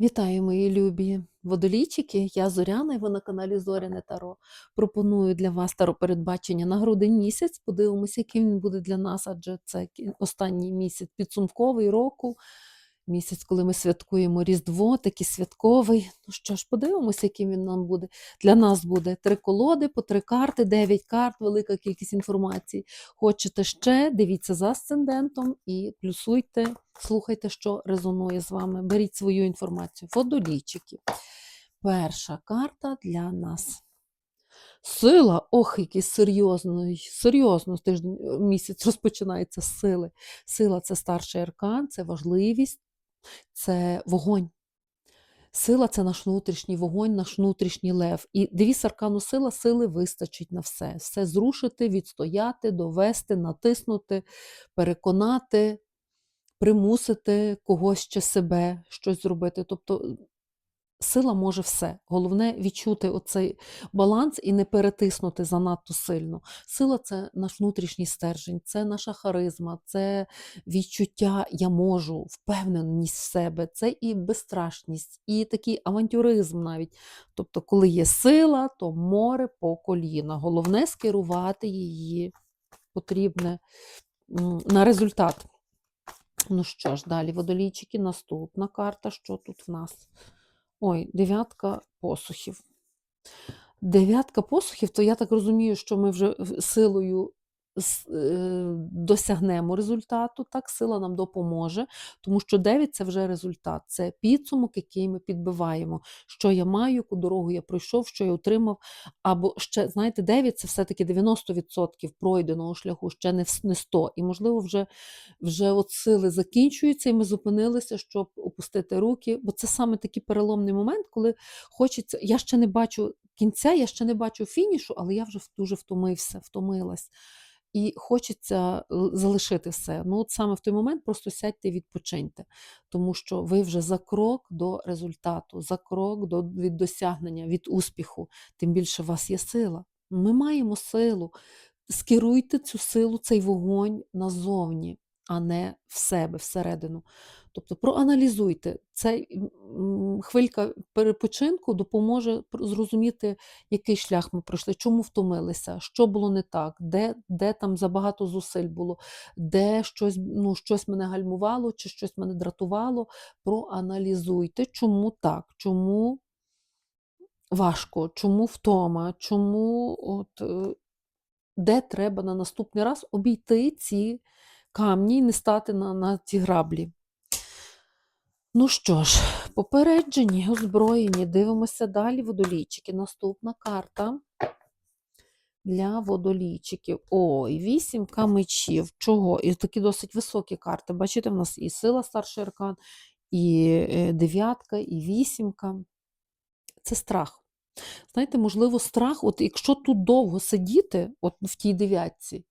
Вітаю, мої любі водолійчики. Я Зоряна, і ви на каналі Зоряне Таро. Пропоную для вас таро передбачення на грудень місяць. Подивимося, яким він буде для нас, адже це останній місяць підсумковий року. Місяць, коли ми святкуємо Різдво, такий святковий. Ну що ж, подивимося, яким він нам буде. Для нас буде три колоди, по три карти, дев'ять карт, велика кількість інформації. Хочете ще, дивіться за асцендентом і плюсуйте, слухайте, що резонує з вами. Беріть свою інформацію. Водолійчики. Перша карта для нас. Сила, ох, який серйозний, серйозно тиждень місяць розпочинається з сили. Сила це старший аркан, це важливість, це вогонь. Сила це наш внутрішній вогонь, наш внутрішній лев. І дивіться, аркану сила сили вистачить на все. Все зрушити, відстояти, довести, натиснути, переконати, примусити когось чи себе щось зробити. Тобто сила може все. Головне відчути оцей баланс і не перетиснути занадто сильно. Сила це наш внутрішній стержень, це наша харизма, це відчуття я можу, впевненість в себе, це і безстрашність, і такий авантюризм навіть. Тобто, коли є сила, то море по коліна. Головне скерувати її потрібне на результат. Ну що ж, далі водолійчики, наступна карта. Що тут в нас? Ой, дев'ятка посухів. Дев'ятка посухів, то я так розумію, що ми вже силою досягнемо результату, так, сила нам допоможе, тому що 9 це вже результат, це підсумок, який ми підбиваємо, що я маю, яку дорогу я пройшов, що я отримав. Або ще, знаєте, 9 це все-таки 90% пройденого шляху, ще не вс- 100. І, можливо, вже, вже от сили закінчуються, і ми зупинилися, щоб опустити руки. Бо це саме такий переломний момент, коли хочеться. Я ще не бачу кінця, я ще не бачу фінішу, але я вже дуже втомився, втомилась. І хочеться залишити все. Ну, от саме в той момент просто сядьте і відпочиньте, тому що ви вже за крок до результату, за крок до, від досягнення, від успіху. Тим більше у вас є сила. Ми маємо силу. Скеруйте цю силу, цей вогонь назовні, а не в себе, всередину. Тобто проаналізуйте. М, хвилька перепочинку допоможе зрозуміти, який шлях ми пройшли, чому втомилися, що було не так, де, де там забагато зусиль було, де щось, ну, щось мене гальмувало чи щось мене дратувало. Проаналізуйте, чому так, чому важко, чому втома, чому от, е, де треба на наступний раз обійти ці камні і не стати на, на ці граблі. Ну що ж, попереджені, озброєні, дивимося далі водолійчики. Наступна карта для водолійчиків. Ой, вісімка мечів. Чого? І такі досить високі карти. Бачите, в нас і сила старший аркан, і е, дев'ятка, і вісімка. Це страх. Знаєте, можливо, страх, от якщо тут довго сидіти, от в тій дев'ятці,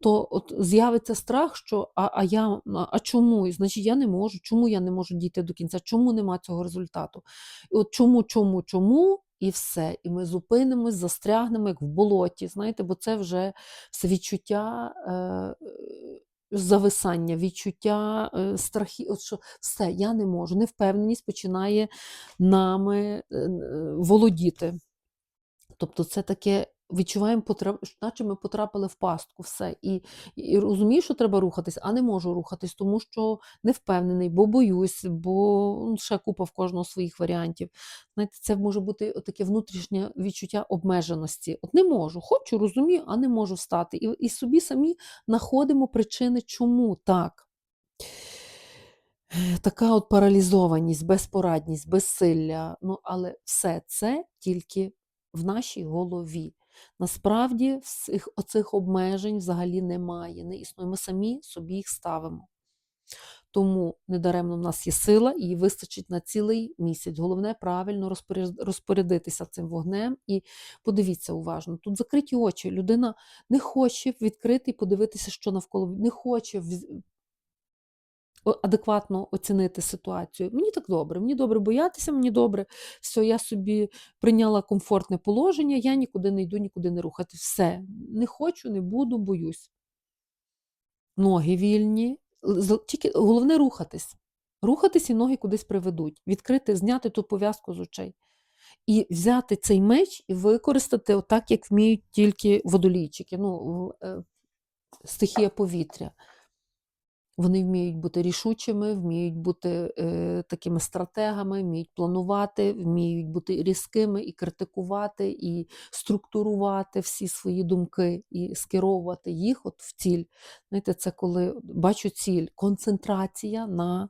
то от з'явиться страх, що а, а я а, чому? І, Значить, я не можу, чому я не можу дійти до кінця, чому нема цього результату? І от чому, чому, чому, і все. І ми зупинимось, застрягнемо, як в болоті, знаєте, бо це вже все відчуття. Е, Зависання, відчуття е, страхи, от що все, я не можу. Невпевненість починає нами е, е, володіти. Тобто це таке відчуваємо, наче ми потрапили в пастку, все. І, і розумію, що треба рухатись, а не можу рухатись, тому що не впевнений, бо боюсь, бо ну, ще купа в кожного своїх варіантів. Знаєте, це може бути таке внутрішнє відчуття обмеженості. От не можу, хочу, розумію, а не можу встати. І, і собі самі знаходимо причини, чому так. Така от паралізованість, безпорадність, безсилля. Ну, але все це тільки в нашій голові. Насправді всіх оцих обмежень взагалі немає, не існує. Ми самі собі їх ставимо. Тому недаремно в нас є сила, її вистачить на цілий місяць. Головне правильно розпорядитися цим вогнем. І подивіться уважно. Тут закриті очі. Людина не хоче відкрити і подивитися, що навколо, не хоче адекватно оцінити ситуацію. Мені так добре, мені добре боятися, мені добре. Все, я собі прийняла комфортне положення, я нікуди не йду, нікуди не рухати. Все, не хочу, не буду, боюсь. Ноги вільні, тільки головне рухатись. Рухатись і ноги кудись приведуть, відкрити, зняти ту пов'язку з очей. І взяти цей меч і використати отак, як вміють тільки водолійчики, ну, е, стихія повітря. Вони вміють бути рішучими, вміють бути е, такими стратегами, вміють планувати, вміють бути різкими і критикувати, і структурувати всі свої думки, і скеровувати їх от в ціль. Знаєте, це коли бачу ціль, концентрація на,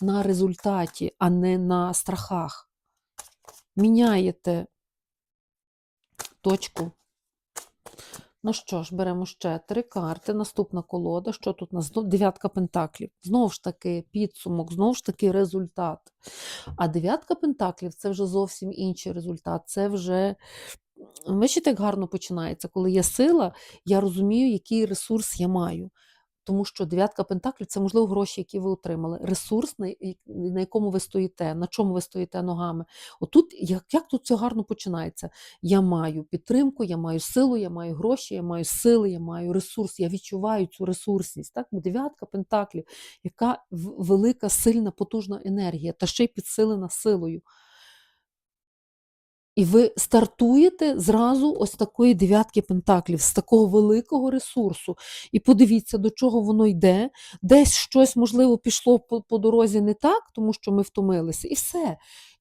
на результаті, а не на страхах. Міняєте точку. Ну що ж, беремо ще три карти. Наступна колода. Що тут у нас? Дев'ятка пентаклів. Знову ж таки, підсумок, знову ж таки, результат. А дев'ятка пентаклів це вже зовсім інший результат. Це вже. Бачите, як гарно починається. Коли є сила, я розумію, який ресурс я маю. Тому що дев'ятка пентаклів це, можливо, гроші, які ви отримали. Ресурс, на, якому ви стоїте, на чому ви стоїте ногами. Отут, як, як тут це гарно починається? Я маю підтримку, я маю силу, я маю гроші, я маю сили, я маю ресурс, я відчуваю цю ресурсність. Так? Дев'ятка пентаклів, яка велика, сильна, потужна енергія, та ще й підсилена силою. І ви стартуєте зразу ось такої дев'ятки пентаклів, з такого великого ресурсу. І подивіться, до чого воно йде. Десь щось, можливо, пішло по, по дорозі не так, тому що ми втомилися, і все.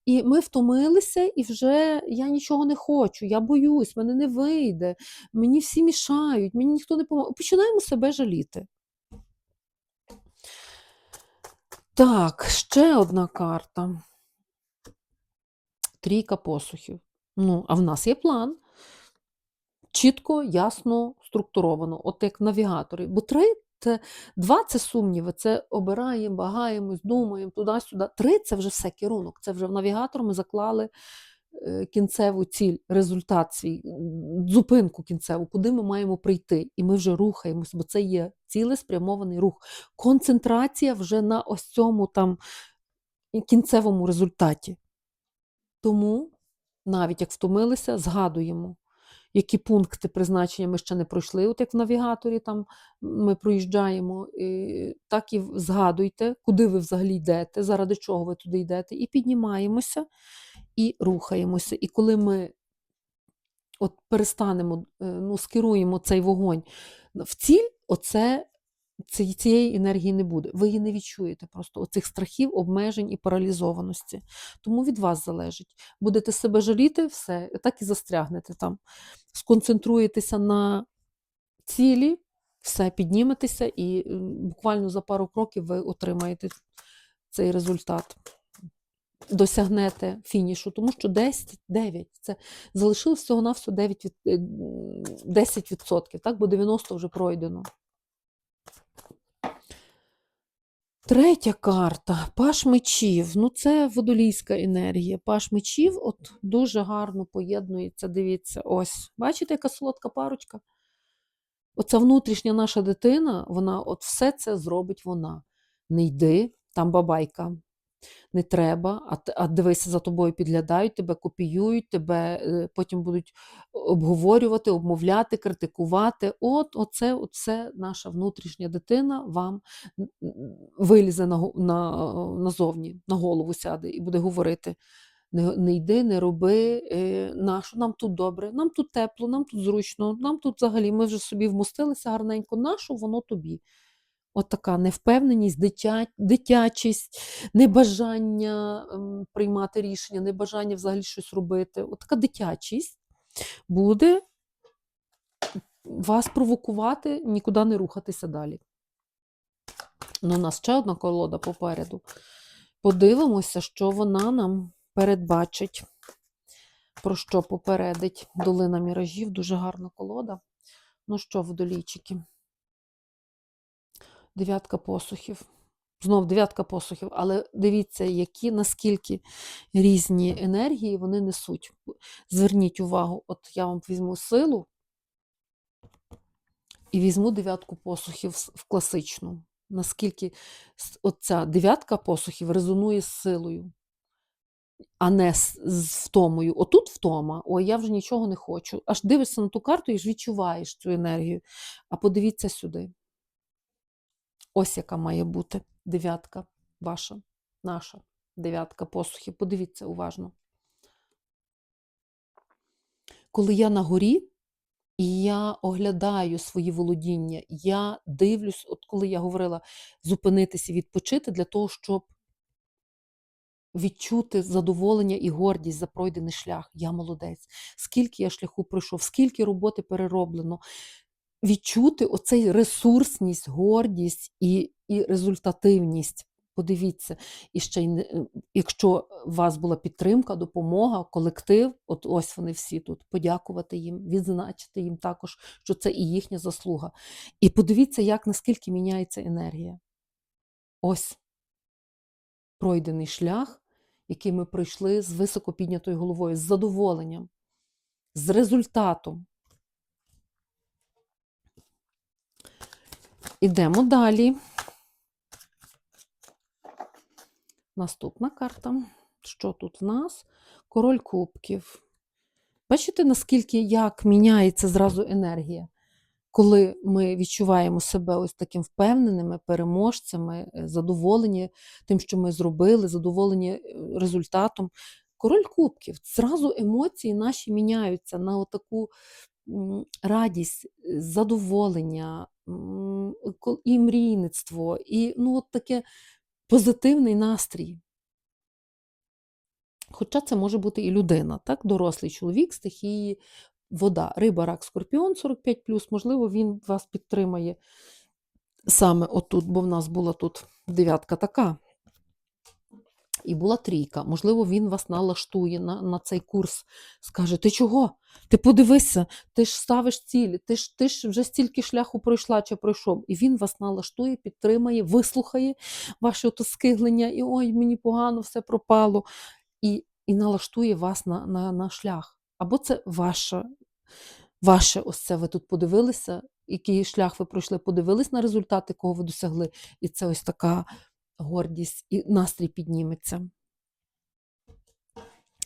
І ми втомилися, і вже я нічого не хочу, я боюсь, мене не вийде, мені всі мішають, мені ніхто не допомагає. Починаємо себе жаліти. Так, ще одна карта. Трійка посухів. Ну, а в нас є план. Чітко, ясно, структуровано, от як навігатори. Бо три це два це сумніви, це обираємо, багаємось, думаємо туди-сюди. Три це вже все керунок. Це вже в навігатор ми заклали е, кінцеву ціль, результат свій, зупинку кінцеву, куди ми маємо прийти. І ми вже рухаємось, бо це є цілеспрямований рух. Концентрація вже на ось цьому там кінцевому результаті. Тому, навіть як втомилися, згадуємо, які пункти призначення ми ще не пройшли, от як в навігаторі там ми проїжджаємо, і так і згадуйте, куди ви взагалі йдете, заради чого ви туди йдете, і піднімаємося, і рухаємося. І коли ми от перестанемо, е, ну, скеруємо цей вогонь в ціль, оце цієї енергії не буде. Ви її не відчуєте просто оцих страхів, обмежень і паралізованості. Тому від вас залежить. Будете себе жаліти, все, так і застрягнете там. Сконцентруєтеся на цілі, все, підніметеся, і буквально за пару кроків ви отримаєте цей результат. Досягнете фінішу, тому що 10, 9, це залишилось всього на всього 9 від, е, м, 10%, так, бо 90 вже пройдено. Третя карта Паш мечів. Ну, це водолійська енергія. Паш мечів от дуже гарно поєднується. Дивіться, ось. Бачите, яка солодка парочка? Оця внутрішня наша дитина, вона от все це зробить вона. Не йди, там бабайка. Не треба, а, дивися, за тобою підглядають, тебе копіюють, тебе е, потім будуть обговорювати, обмовляти, критикувати. От, оце, оце наша внутрішня дитина вам вилізе на, на, назовні, на голову сяде і буде говорити. Не, не йди, не роби, е, нащо, нам тут добре, нам тут тепло, нам тут зручно, нам тут взагалі ми вже собі вмостилися гарненько, нащо воно тобі? От така невпевненість, дитя, дитячість, небажання ем, приймати рішення, небажання взагалі щось робити. От така дитячість буде вас провокувати, нікуди не рухатися далі. Ну, у нас ще одна колода попереду. Подивимося, що вона нам передбачить. Про що попередить долина міражів. Дуже гарна колода. Ну що, водолійчики? Дев'ятка посухів. Знов дев'ятка посухів, але дивіться, які наскільки різні енергії вони несуть. Зверніть увагу, от я вам візьму силу і візьму дев'ятку посухів в класичну. Наскільки оця дев'ятка посухів резонує з силою, а не з, втомою. Отут втома, ой, я вже нічого не хочу. Аж дивишся на ту карту і ж відчуваєш цю енергію. А подивіться сюди. Ось яка має бути дев'ятка ваша. наша дев'ятка посухів. Подивіться уважно. Коли я на горі, і я оглядаю свої володіння, я дивлюсь, от коли я говорила зупинитися і відпочити для того, щоб відчути задоволення і гордість за пройдений шлях. Я молодець. Скільки я шляху пройшов, скільки роботи перероблено. Відчути оцей ресурсність, гордість і, і результативність. Подивіться, і ще й е, якщо у вас була підтримка, допомога, колектив, от ось вони всі тут, подякувати їм, відзначити їм також, що це і їхня заслуга. І подивіться, як наскільки міняється енергія. Ось пройдений шлях, який ми пройшли з високо піднятою головою, з задоволенням, з результатом. Ідемо далі. Наступна карта. Що тут в нас? Король кубків. Бачите, наскільки як міняється зразу енергія, коли ми відчуваємо себе ось таким впевненими, переможцями, е, задоволені тим, що ми зробили, задоволені е, результатом. Король кубків. Зразу емоції наші міняються на отаку радість, е, задоволення, і мрійництво, і ну, от таке позитивний настрій. Хоча це може бути і людина, так? дорослий чоловік, стихії вода, риба, рак, скорпіон 45 можливо, він вас підтримає саме отут, бо в нас була тут дев'ятка така. І була трійка. Можливо, він вас налаштує на, на цей курс. Скаже: Ти чого? Ти подивися, ти ж ставиш цілі, ти ж, ти ж вже стільки шляху пройшла чи пройшов. І він вас налаштує, підтримає, вислухає ваше ото скиглення, і ой, мені погано, все пропало. І, і налаштує вас на, на, на шлях. Або це ваше, ваше ось це ви тут подивилися, який шлях ви пройшли, подивились на результати, кого ви досягли. І це ось така гордість і настрій підніметься.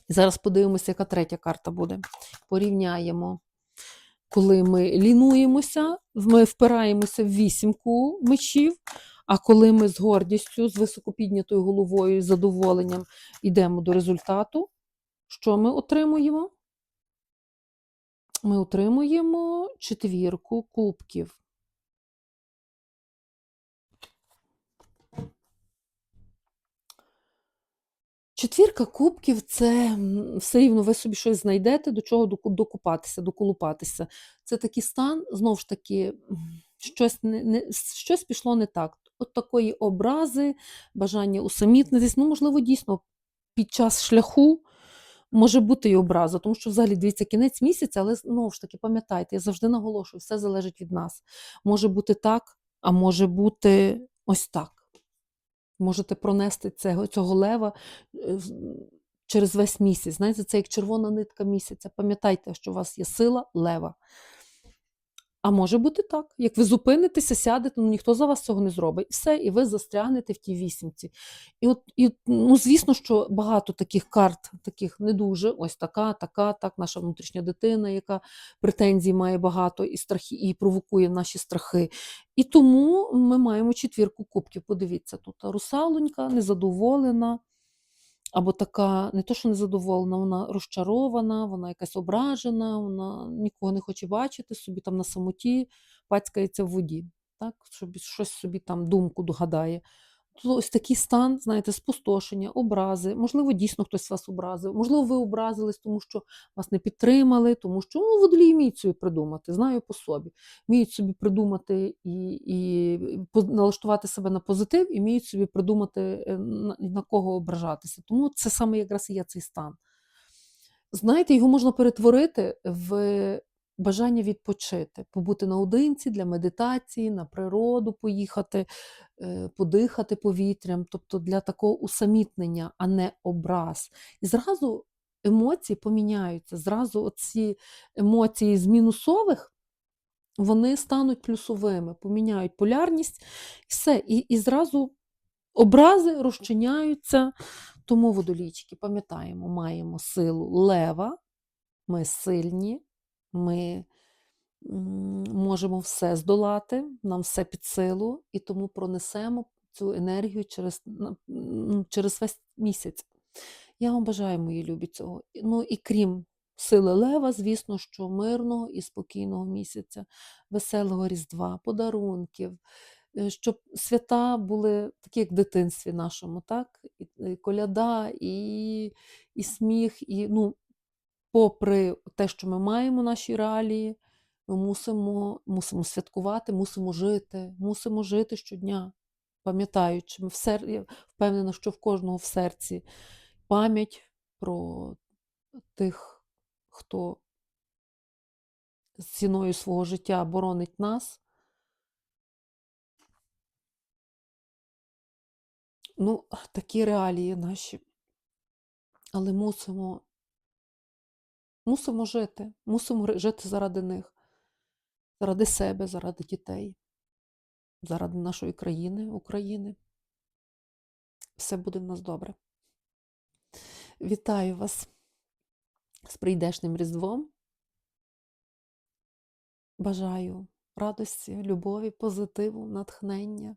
Зараз подивимося, яка третя карта буде. Порівняємо, коли ми лінуємося, ми впираємося в вісімку мечів, а коли ми з гордістю, з високопіднятою головою і задоволенням йдемо до результату, що ми отримуємо? Ми отримуємо четвірку кубків. Четвірка кубків це все рівно ви собі щось знайдете, до чого докупатися, доколупатися. Це такий стан, знову ж таки, щось, не, не, щось пішло не так. От такої образи, бажання усамітнитись. Ну, можливо, дійсно під час шляху може бути і образа, тому що взагалі дивіться кінець місяця, але знову ж таки, пам'ятайте, я завжди наголошую, все залежить від нас. Може бути так, а може бути ось так. Можете пронести цього, цього лева е, через весь місяць. Знаєте, це як червона нитка місяця. Пам'ятайте, що у вас є сила лева. А може бути так. Як ви зупинитеся, сядете, ну ніхто за вас цього не зробить. І все, і ви застрягнете в тій вісімці. І от, і, ну, звісно, що багато таких карт, таких не дуже, ось така, така, так, наша внутрішня дитина, яка претензій має багато і страхи, і провокує наші страхи. І тому ми маємо четвірку кубків. Подивіться, тут русалонька незадоволена, або така, не то, що незадоволена, вона розчарована, вона якась ображена, вона нікого не хоче бачити, собі там на самоті пацькається в воді, так? щоб щось собі там думку догадає. Ось такий стан, знаєте, спустошення, образи. Можливо, дійсно хтось вас образив. Можливо, ви образились, тому що вас не підтримали, тому що ну, водолії вміють собі придумати, знаю по собі. Вміють собі придумати і, і налаштувати себе на позитив, і вміють собі придумати, е, на, на кого ображатися. Тому це саме якраз і є цей стан. Знаєте, його можна перетворити в бажання відпочити, побути наодинці для медитації, на природу поїхати, е, подихати повітрям, тобто для такого усамітнення, а не образ. І зразу емоції поміняються. Зразу ці емоції з мінусових вони стануть плюсовими, поміняють полярність, і все. І, і зразу образи розчиняються. Тому водолічки, пам'ятаємо, маємо силу лева, ми сильні, ми можемо все здолати, нам все під силу, і тому пронесемо цю енергію через, через весь місяць. Я вам бажаю, мої любі, цього. Ну і крім сили лева, звісно, що мирного і спокійного місяця, веселого Різдва, подарунків, е, щоб свята були такі, як в дитинстві нашому, так? І коляда, і, і сміх, і ну, попри те, що ми маємо наші реалії, ми мусимо, мусимо святкувати, мусимо жити, мусимо жити щодня, пам'ятаючи, ми в сер... я впевнена, що в кожного в серці пам'ять про тих, хто з ціною свого життя боронить нас. Ну, такі реалії наші. Але мусимо, мусимо жити, мусимо жити заради них, заради себе, заради дітей, заради нашої країни, України. Все буде в нас добре. Вітаю вас з прийдешнім Різдвом. Бажаю радості, любові, позитиву, натхнення,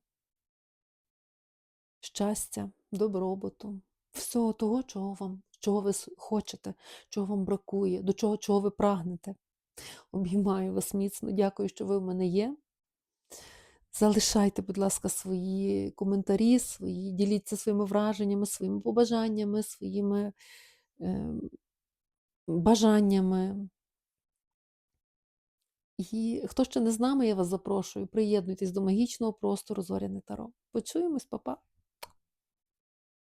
щастя, добробуту, всього того, чого вам, чого ви хочете, чого вам бракує, до чого, чого ви прагнете. Обіймаю вас міцно. Дякую, що ви в мене є. Залишайте, будь ласка, свої коментарі, свої, діліться своїми враженнями, своїми побажаннями, своїми ем, бажаннями. І хто ще не з нами, я вас запрошую, приєднуйтесь до магічного простору Зоряне Таро. Почуємось, па-па!